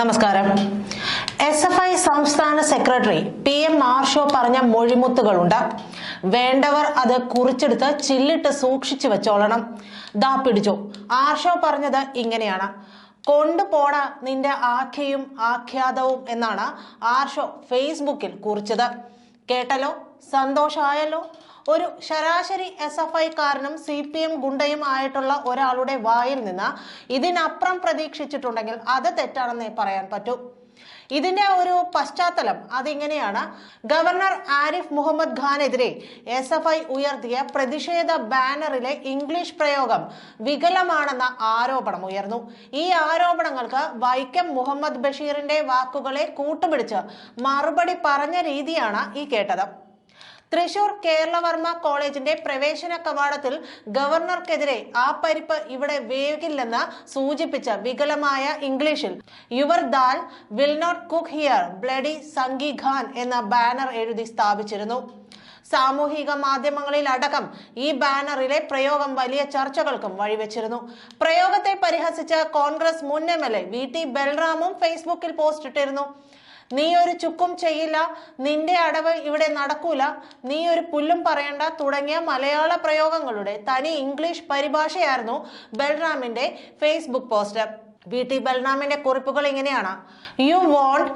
നമസ്കാരം. S F I സംസ്ഥാന secretary P M മാർഷോ പറഞ്ഞ മൊഴിമുത്തുകളുണ്ട്. വേണ്ടവർ അത് കുറിച്ചെടുത്ത് ചില്ലിട്ട് സൂക്ഷിച്ചു വെച്ചോളണം. ദാ പിടിച്ചോ. ആർഷോ പറഞ്ഞത് ഇങ്ങനെയാണ്. കൊണ്ടുപോണ നിന്റെ ആഖ്യയും ആഖ്യാതവും എന്നാണ് ആർഷോ ഫേസ്ബുക്കിൽ കുറിച്ചത്. കേട്ടല്ലോ? സന്തോഷമായല്ലോ ഒരു ശരാശരി എസ് എഫ് ഐക്കാരനും സി പി എം ഗുണ്ടയും ആയിട്ടുള്ള ഒരാളുടെ വായിൽ നിന്ന് ഇതിനപ്പുറം പ്രതീക്ഷിച്ചിട്ടുണ്ടെങ്കിൽ അത് തെറ്റാണെന്നേ പറയാൻ പറ്റൂ. ഇതിന്റെ ഒരു പശ്ചാത്തലം അതിങ്ങനെയാണ്. ഗവർണർ ആരിഫ് മുഹമ്മദ് ഖാനെതിരെ എസ് എഫ് ഐ ഉയർത്തിയ പ്രതിഷേധ ബാനറിലെ ഇംഗ്ലീഷ് പ്രയോഗം വികലമാണെന്ന ആരോപണം ഉയർന്നു. ഈ ആരോപണങ്ങൾക്ക് വൈക്കം മുഹമ്മദ് ബഷീറിന്റെ വാക്കുകളെ കൂട്ടുപിടിച്ച് മറുപടി പറഞ്ഞ രീതിയാണ് ഈ കേട്ടത്. തൃശൂർ കേരളവർമ്മ കോളേജിന്റെ പ്രവേശന കവാടത്തിൽ ഗവർണർക്കെതിരെ ആ പരിപ്പ് ഇവിടെ വേകില്ലെന്ന് സൂചിപ്പിച്ച വികലമായ ഇംഗ്ലീഷിൽ. Your dal will not cook here bloody Sanghi Khan എന്ന ബാനർ എഴുതി സ്ഥാപിച്ചിരുന്നു. സാമൂഹിക മാധ്യമങ്ങളിൽ അടക്കം ഈ ബാനറിലെ പ്രയോഗം വലിയ ചർച്ചകൾക്കും വഴിവെച്ചിരുന്നു. പ്രയോഗത്തെ പരിഹസിച്ച കോൺഗ്രസ് മുൻ M L A V T ബൽറാമും ഫേസ്ബുക്കിൽ പോസ്റ്റ് ഇട്ടിരുന്നു നീ ഒരു ചുക്കും ചെയ്യില്ല നിന്റെ അടവ് ഇവിടെ നടക്കൂല നീ ഒരു പുല്ലും പറയണ്ട തുടങ്ങിയ മലയാള പ്രയോഗങ്ങളുടെ തനി ഇംഗ്ലീഷ് പരിഭാഷയായിരുന്നു ബൽറാമിന്റെ ഫേസ്ബുക്ക് പോസ്റ്റ്. വി ടി ബൽറാമിന്റെ കുറിപ്പുകൾ ഇങ്ങനെയാണ്. You won't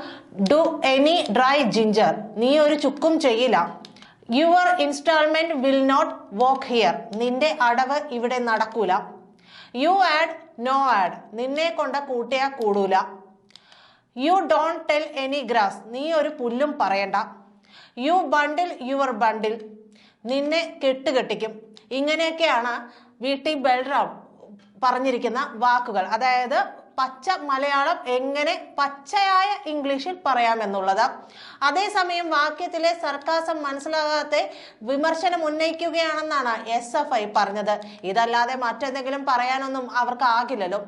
do any dry ginger നീ ഒരു ചുക്കും ചെയ്യില്ല. Your instalment will not walk here നിന്റെ അടവ് ഇവിടെ നടക്കൂല. യു ആഡ് നോ ആഡ് നിന്നെ കൊണ്ട് കൂട്ടിയാ കൂടൂല. You don't tell any grass നീ ഒരു പുല്ലും പറയണ്ട. യു ബണ്ടിൽ യുവർ ബണ്ടിൽ നിന്നെ കെട്ടുകെട്ടിക്കും. ഇങ്ങനെയൊക്കെയാണ് വി ടി ബൽറാം പറഞ്ഞിരിക്കുന്ന വാക്കുകൾ. അതായത് പച്ച മലയാളം എങ്ങനെ പച്ചയായ ഇംഗ്ലീഷിൽ പറയാമെന്നുള്ളത് അതേസമയം വാക്യത്തിലെ സർക്കാസം മനസ്സിലാകാതെ വിമർശനം ഉന്നയിക്കുകയാണെന്നാണ് എസ് എഫ് ഐ പറഞ്ഞത്. ഇതല്ലാതെ മറ്റെന്തെങ്കിലും പറയാനൊന്നും അവർക്ക് ആകില്ലല്ലോ.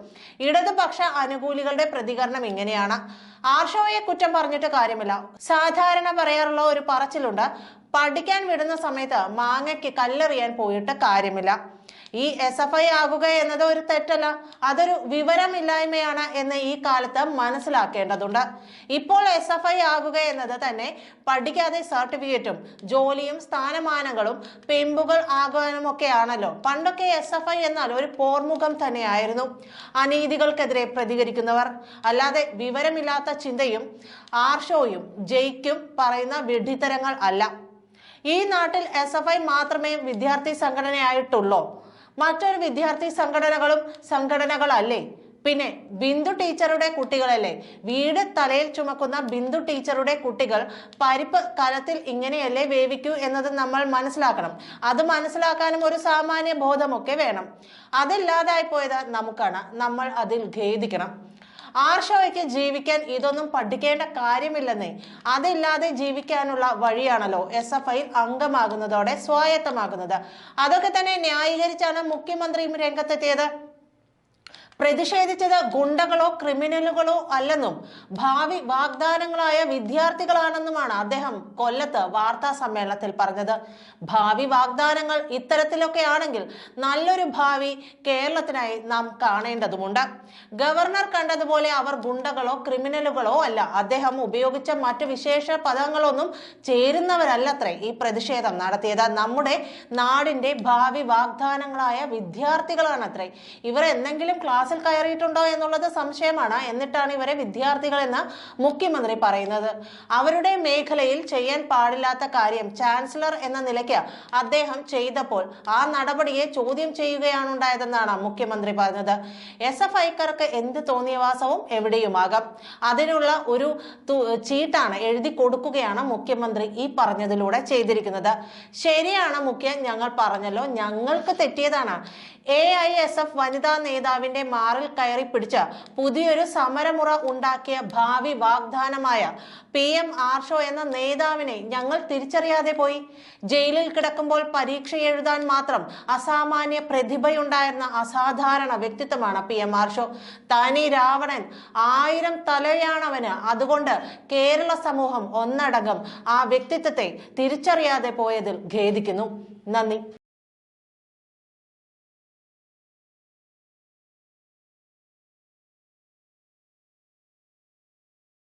ഇടതുപക്ഷ അനുകൂലികളുടെ പ്രതികരണം ഇങ്ങനെയാണ്. ആർഷോയെ കുറ്റം പറഞ്ഞിട്ട് കാര്യമില്ല. സാധാരണ പറയാറുള്ള ഒരു പറച്ചിലുണ്ട്. പഠിക്കാൻ വിടുന്ന സമയത്ത് മാങ്ങയ്ക്ക് കല്ലെറിയാൻ പോയിട്ട് കാര്യമില്ല. ഈ എസ് എഫ് ഐ ആകുക എന്നത് ഒരു തെറ്റല്ല. അതൊരു വിവരമില്ലായ്മയാണ് എന്ന് ഈ കാലത്ത് മനസ്സിലാക്കേണ്ടതുണ്ട്. ഇപ്പോൾ എസ് എഫ് ഐ ആകുക എന്നത് തന്നെ പഠിക്കാതെ സർട്ടിഫിക്കറ്റും ജോലിയും സ്ഥാനമാനങ്ങളും പെമ്പുകൾ ആകാനുമൊക്കെയാണല്ലോ. പണ്ടൊക്കെ എസ് എഫ് ഐ എന്നാൽ ഒരു പോർമുഖം തന്നെയായിരുന്നു. അനീതികൾക്കെതിരെ പ്രതികരിക്കുന്നവർ അല്ലാതെ വിവരമില്ലാത്ത ചിന്തയും ആർഷോയും ജയിക്കും പറയുന്ന വിഡ്ഢിത്തരങ്ങൾ അല്ല. ഈ നാട്ടിൽ എസ് എഫ് ഐ മാത്രമേ വിദ്യാർത്ഥി സംഘടനയായിട്ടുള്ളൂ. മറ്റൊരു വിദ്യാർത്ഥി സംഘടനകളും സംഘടനകളല്ലേ? പിന്നെ ബിന്ദു ടീച്ചറുടെ കുട്ടികളല്ലേ? വീട് തലയിൽ ചുമക്കുന്ന ബിന്ദു ടീച്ചറുടെ കുട്ടികൾ പരിപ്പ് കലത്തിൽ ഇങ്ങനെയല്ലേ വേവിക്കൂ എന്നത് നമ്മൾ മനസ്സിലാക്കണം. അത് മനസ്സിലാക്കാനും ഒരു സാമാന്യ ബോധമൊക്കെ വേണം. അതില്ലാതായി പോയത് നമുക്കാണ്. നമ്മൾ അതിൽ ഖേദിക്കണം. ആർഷോയ്ക്ക് ജീവിക്കാൻ ഇതൊന്നും പഠിക്കേണ്ട കാര്യമില്ലെന്നേ. അതില്ലാതെ ജീവിക്കാനുള്ള വഴിയാണല്ലോ എസ് എഫ് ഐയിൽ അംഗമാകുന്നതോടെ സ്വായത്തമാകുന്നത്. അതൊക്കെ തന്നെ ന്യായീകരിച്ചാണ് മുഖ്യമന്ത്രിയും രംഗത്തെത്തിയത്. പ്രതിഷേധിച്ചത് ഗുണ്ടകളോ ക്രിമിനലുകളോ അല്ലെന്നും ഭാവി വാഗ്ദാനങ്ങളായ വിദ്യാർത്ഥികളാണെന്നുമാണ് അദ്ദേഹം കൊല്ലത്ത് വാർത്താ സമ്മേളനത്തിൽ പറഞ്ഞത്. ഭാവി വാഗ്ദാനങ്ങൾ ഇത്തരത്തിലൊക്കെ ആണെങ്കിൽ നല്ലൊരു ഭാവി കേരളത്തിനായി നാം കാണേണ്ടതുമുണ്ട്. ഗവർണർ കണ്ടതുപോലെ അവർ ഗുണ്ടകളോ ക്രിമിനലുകളോ അല്ല. അദ്ദേഹം ഉപയോഗിച്ച മറ്റ് വിശേഷ പദങ്ങളൊന്നും ചേരുന്നവരല്ലത്രേ ഈ പ്രതിഷേധം നടത്തിയത്. നമ്മുടെ നാടിന്റെ ഭാവി വാഗ്ദാനങ്ങളായ വിദ്യാർത്ഥികളാണത്രേ. ഇവർ എന്തെങ്കിലും ക്ലാസ്സിൽ കയറിയിട്ടുണ്ടോ എന്നുള്ളത് സംശയമാണ്. എന്നിട്ടാണ് ഇവരെ വിദ്യാർത്ഥികളെന്ന് മുഖ്യമന്ത്രി പറയുന്നത്. അവരുടെ മേഖലയിൽ ചെയ്യാൻ പാടില്ലാത്ത കാര്യം ചാൻസലർ എന്ന നിലയ്ക്ക് അദ്ദേഹം ചെയ്തപ്പോൾ ആ നടപടിയെ ചോദ്യം ചെയ്യുകയാണ് ഉണ്ടായതെന്നാണ് മുഖ്യമന്ത്രി പറഞ്ഞത്. എസ് എഫ് ഐക്കാർക്ക് എന്ത് തോന്നിയവാസവും എവിടെയുമാകാം. അതിനുള്ള ഒരു ചീട്ടാണ് എഴുതി കൊടുക്കുകയാണ് മുഖ്യമന്ത്രി ഈ പറഞ്ഞതിലൂടെ ചെയ്തിരിക്കുന്നത്. ശരിയാണ് മുഖ്യ ഞങ്ങൾ പറഞ്ഞല്ലോ ഞങ്ങൾക്ക് തെറ്റിയതാണ്. എ ഐ എസ് എഫ് വനിതാ നേതാവിന്റെ മാറിൽ കയറി പിടിച്ച പുതിയൊരു സമരമുറ ഉണ്ടാക്കിയ ഭാവി വാഗ്ദാനമായ പി എം ആർഷോ എന്ന നേതാവിനെ ഞങ്ങൾ തിരിച്ചറിയാതെ പോയി. ജയിലിൽ കിടക്കുമ്പോൾ പരീക്ഷ എഴുതാൻ മാത്രം അസാമാന്യ പ്രതിഭയുണ്ടായിരുന്ന അസാധാരണ വ്യക്തിത്വമാണ് പി എം ആർഷോ. തനി രാവണൻ ആയിരം തലയാണവന്. അതുകൊണ്ട് കേരള സമൂഹം ഒന്നടങ്കം ആ വ്യക്തിത്വത്തെ തിരിച്ചറിയാതെ പോയതിൽ ഖേദിക്കുന്നു. നന്ദി.